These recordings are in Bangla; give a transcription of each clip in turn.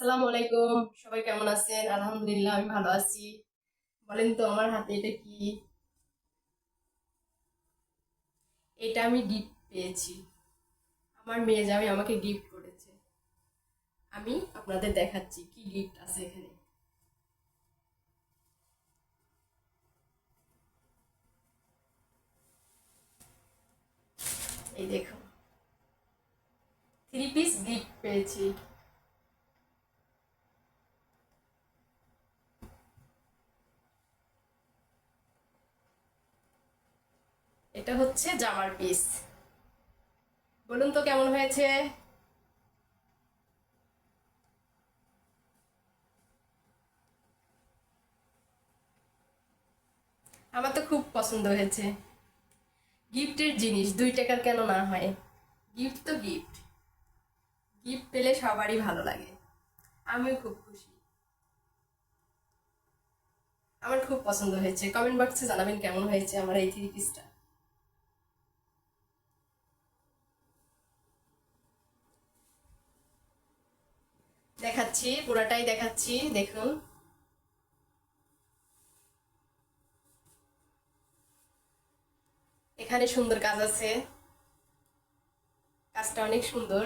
আসসালামু আলাইকুম। সবাই কেমন আছেন? আলহামদুলিল্লাহ, আমি ভালো আছি। বলেন তো, আমার হাতে এটা কি? এটা আমি গিফট পেয়েছি। আমার মেয়ে জামাই আমাকে গিফট করেছে। আমি আপনাদের দেখাচ্ছি কি গিফট আছে এখানে। এই দেখো। থ্রি পিস গিফট পেয়েছি। এটা হচ্ছে জামার পিস। বলুন তো কেমন হয়েছে? আমার তো খুব পছন্দ হয়েছে। গিফটের জিনিস, দুই টাকার কেন না হয়? গিফট তো গিফট। গিফট পেলে সবারই ভালো লাগে। আমিও খুব খুশি। আমার খুব পছন্দ হয়েছে। কমেন্ট বক্সে জানাবেন কেমন হয়েছে আমার এই থ্রি পিসটা। দেখাচ্ছি পুরাটাই দেখাচ্ছি দেখুন। এখানে সুন্দর কাজ আছে। কাজটা অনেক সুন্দর।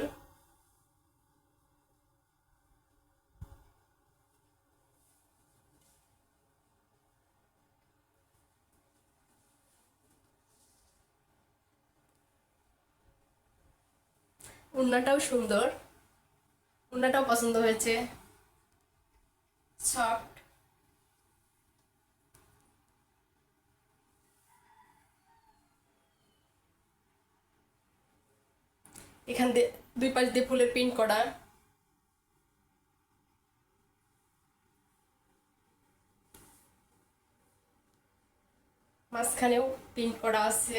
উন্নাটাও সুন্দর। উন্নাটাও পছন্দ হয়েছে। সফট এখান দিয়ে দুই পাশ দিয়ে ফুলের প্রিন্ট করা। মাঝখানেও প্রিন্ট করা আছে।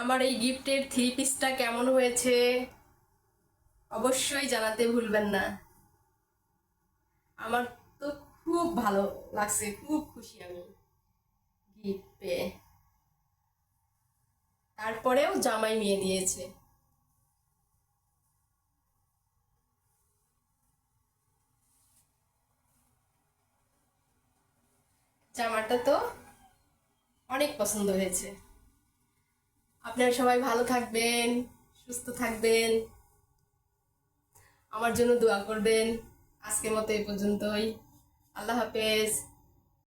আমার এই গিফটের থ্রি পিসটা কেমন হয়েছে? অবশ্যই জানাতে ভুলবেন না। আমার তো খুব ভালো লাগছে, খুব খুশি আমি গিফট পেয়ে। তারপরেও জামাই নিয়ে দিয়েছে জামাটা তো অনেক পছন্দ হয়েছে। আপনারা সবাই ভালো থাকবেন, সুস্থ থাকবেন। আমার জন্য দোয়া করবেন। আজকের মতো এই পর্যন্তই। আল্লাহ হাফেজ।